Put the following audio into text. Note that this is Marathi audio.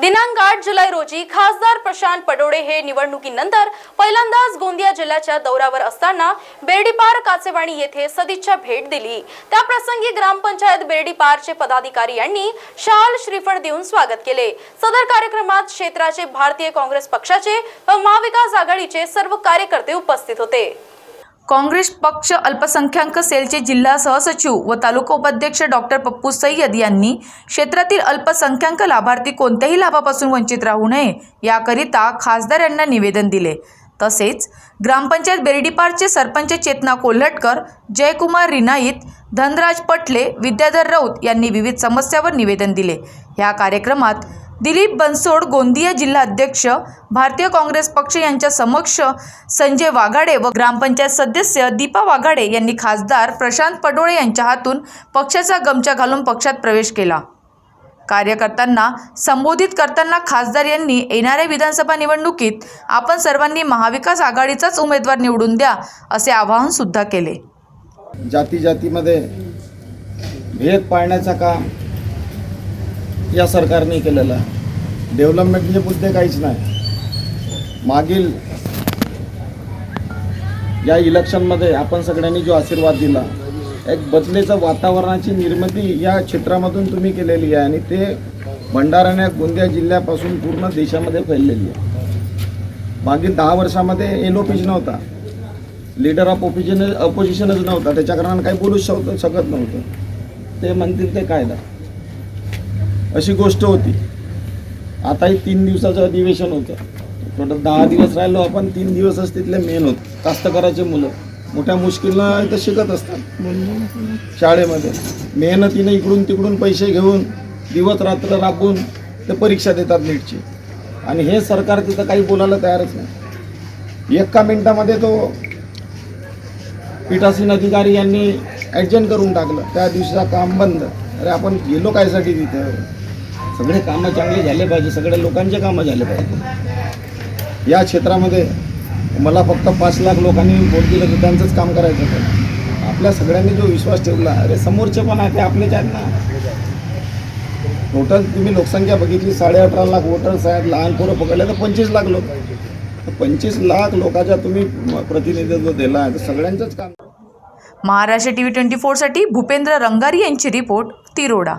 दिनांक आठ जुलै रोजी खासदार प्रशांत पडोळे हे निवडणुकीनंतर पहिल्यांदाच गोंदिया जिल्ह्याच्या दौऱ्यावर असताना बेर्डीपार काचेवाणी येथे सदिच्छा भेट दिली. त्या प्रसंगी ग्रामपंचायत बेर्डीपारचे पदाधिकारी यांनी शाल श्रीफळ देऊन स्वागत केले. सदर कार्यक्रमात क्षेत्राचे भारतीय काँग्रेस पक्षाचे व महाविकास आघाडीचे सर्व कार्यकर्ते उपस्थित होते. काँग्रेस पक्ष अल्पसंख्याक सेलचे जिल्हा सहसचिव व तालुका उपाध्यक्ष डॉक्टर पप्पू सय्यद यांनी क्षेत्रातील अल्पसंख्याक लाभार्थी कोणत्याही लाभापासून वंचित राहू नये याकरिता खासदार यांना निवेदन दिले. तसेच ग्रामपंचायत बेर्डीपारचे सरपंच चेतना कोल्हटकर जयकुमार रिनाईत धनराज पटले विद्याधर राऊत यांनी विविध समस्यावर निवेदन दिले. या कार्यक्रमात दिलीप बनसोड गोंदिया जिल्हाध्यक्ष भारतीय काँग्रेस पक्ष यांच्या समक्ष संजय वाघाडे व ग्रामपंचायत सदस्य दीपा वाघाडे यांनी खासदार प्रशांत पडोळे यांच्या हातून पक्षाचा गमचा घालून पक्षात प्रवेश केला. कार्यकर्त्यांना संबोधित करताना खासदार यांनी येणाऱ्या विधानसभा निवडणुकीत आपण सर्वांनी महाविकास आघाडीचाच उमेदवार निवडून द्या असे आवाहन सुद्धा केले. जाती जातीमध्ये भेद पाळण्याचा काम या सरकारने केलेला. आहे डेव्हलपमेंटचे मुद्दे काहीच नाही. मागील या इलेक्शनमध्ये आपण सगळ्यांनी जो आशीर्वाद दिला एक बदलेचं वातावरणाची निर्मिती या क्षेत्रामधून तुम्ही केलेली आहे आणि ते भंडारा गोंदिया जिल्ह्यापासून पूर्ण देशामध्ये फैललेली आहे. मागील दहा वर्षामध्ये एल ओ पीच नव्हता. लीडर ऑफ ओपिजन अपोजिशनच नव्हता. त्याच्या कारणाने काही बोलूच शकत शकत नव्हतं. ते म्हणतील ते कायदा. अशी गोष्ट होती. आताही तीन दिवसाचं अधिवेशन होतं. टोटल दहा दिवस राहिलो आपण तीन दिवसच तिथले मेन होत. कास्तकाराचे मुलं. मोठ्या मुश्किलनं इथं शिकत असतात. शाळेमध्ये. मेहनतीनं इकडून तिकडून पैसे घेऊन दिवस रात्र राबून ते परीक्षा देतात नीटची. आणि हे सरकार तिथं काही बोलायला तयारच नाही. एका मिनिटामध्ये तो पीठासीन अधिकारी यांनी ॲडजंट करून टाकलं. त्या दिवशीचा काम बंद. अरे आपण गेलो कायसाठी तिथं? सगळे कामं चांगले झाले पाहिजे सगळ्या लोकांचे कामं झाले पाहिजे. या क्षेत्रामध्ये मला फक्त पाच लाख लोकांनी वोट दिलं की त्यांचंच काम करायचं होतं. आपल्या सगळ्यांनी जो विश्वास ठेवला अरे समोरचे पण आहे ते आपलेच आहेत ना. टोटल तुम्ही लोकसंख्या बघितली साडे अठरा लाख वोटर्स आहेत लहान पोरं पकडले तर पंचवीस लाख लोक. पंचवीस लाख लोकांचा तुम्ही प्रतिनिधित्व दिला आहे तर सगळ्यांचंच काम. महाराष्ट्र टी व्ही ट्वेंटी फोरसाठी भूपेंद्र रंगारी यांची रिपोर्ट तिरोडा.